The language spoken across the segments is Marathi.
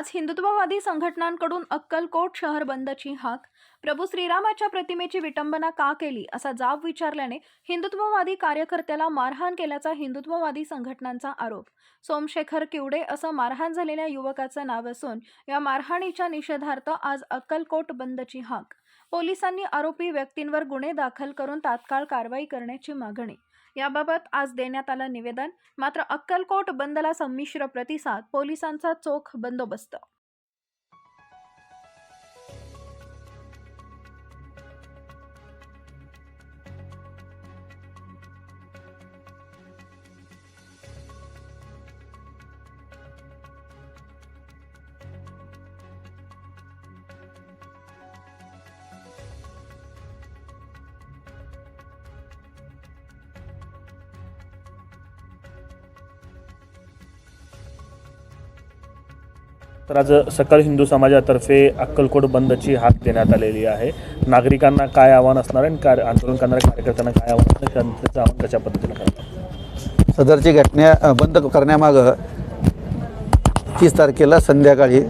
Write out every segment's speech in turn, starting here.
आज हिंदुत्ववादी संघटनांकडून अक्कलकोट शहर बंदची हाक. प्रभू श्रीरामाच्या प्रतिमेची विटंबना का केली असा जाब विचारल्याने हिंदुत्ववादी कार्यकर्त्याला मारहाण केल्याचा हिंदुत्ववादी संघटनांचा आरोप. सोमशेखर किवडे असं मारहाण झालेल्या युवकाचं नाव असून या मारहाणीच्या निषेधार्थ आज अक्कलकोट बंदची हाक. पोलिसांनी आरोपी व्यक्तींवर गुन्हे दाखल करून तात्काळ कारवाई करण्याची मागणी याबाबत आज देण्यात आलं निवेदन. मात्र अक्कलकोट बंदला संमिश्र प्रतिसाद पोलिसांचा चोख बंदोबस्त तर आज सकाळी हिंदू समाजातर्फे अक्कलकोट बंदची हाक देण्यात आलेली आहे. नागरिकांना काय आव्हान असणार आहे आणि कार्य आंदोलन करणाऱ्या कार्यकर्त्यांना काय आव्हान असणार त्यांचं आव्हान कशा पद्धतीनं सदरची घटना बंद करण्यामागं तीस तारखेला संध्याकाळी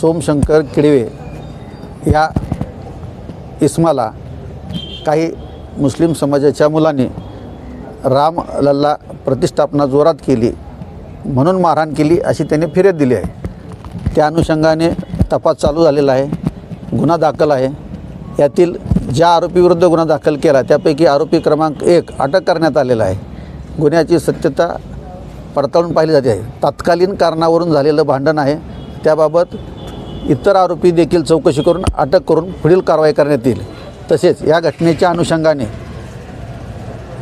सोमशंकर किडवे या इस्माला काही मुस्लिम समाजाच्या मुलांनी राम लल्ला प्रतिष्ठापना जोरात केली म्हणून मारहाण केली अशी त्यांनी फिर्याद दिली आहे. त्या अनुषंगाने तपास चालू झालेला आहे. गुन्हा दाखल आहे. यातील ज्या आरोपीविरुद्ध गुन्हा दाखल केला त्यापैकी आरोपी क्रमांक एक अटक करण्यात आलेला आहे. गुन्ह्याची सत्यता पडताळून पाहिली जाते. आहे तात्कालीन कारणावरून झालेलं भांडण आहे. त्याबाबत इतर आरोपी देखील चौकशी करून अटक करून पुढील कारवाई करण्यात येईल. तसेच या घटनेच्या अनुषंगाने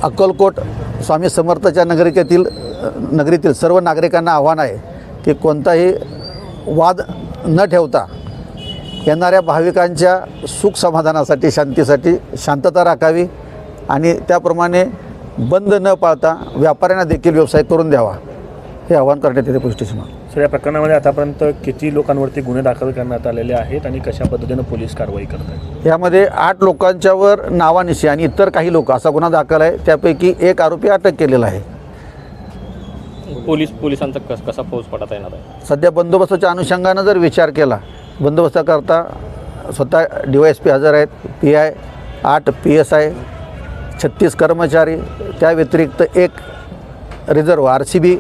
अक्कलकोट स्वामी समर्थच्या नगरिकेतील नगरीतील सर्व नागरिकांना आव्हान आहे की कोणताही वाद न ठेवता येणाऱ्या भाविकांच्या सुख समाधानासाठी शांतीसाठी शांतता राखावी आणि त्याप्रमाणे बंद न पाळता व्यापाऱ्यांना देखील व्यवसाय करून द्यावा. हे आवाहन करण्यात येते पोलीस स्टेशनवर सर या प्रकरणामध्ये आतापर्यंत किती लोकांवरती गुन्हे दाखल करण्यात आलेले आहेत आणि कशा पद्धतीनं पोलीस कारवाई करत आहेत यामध्ये आठ लोकांच्यावर नावानिशी आणि इतर काही लोक असा गुन्हा दाखल आहे. त्यापैकी एक आरोपी अटक केलेला आहे. पोलीस पोलिसांचा कस कसा फौज पडत येणार आहे सध्या बंदोबस्ताच्या अनुषंगानं जर विचार केला बंदोबस्ताकरता स्वतः डी वाय एस पी हजर आहेत पी आय आठ पी एस आय छत्तीस कर्मचारी त्या व्यतिरिक्त एक reserve R C B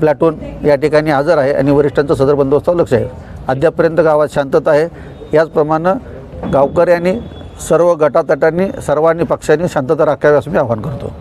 platoon या ठिकाणी हजर आहे आणि वरिष्ठांचं सदर बंदोबस्तावर लक्ष आहे. अद्यापर्यंत गावात शांतता आहे. याचप्रमाणे गावकऱ्यांनी सर्व गटातटांनी सर्वांनी पक्षांनी शांतता राखावी असं मी आवाहन करतो.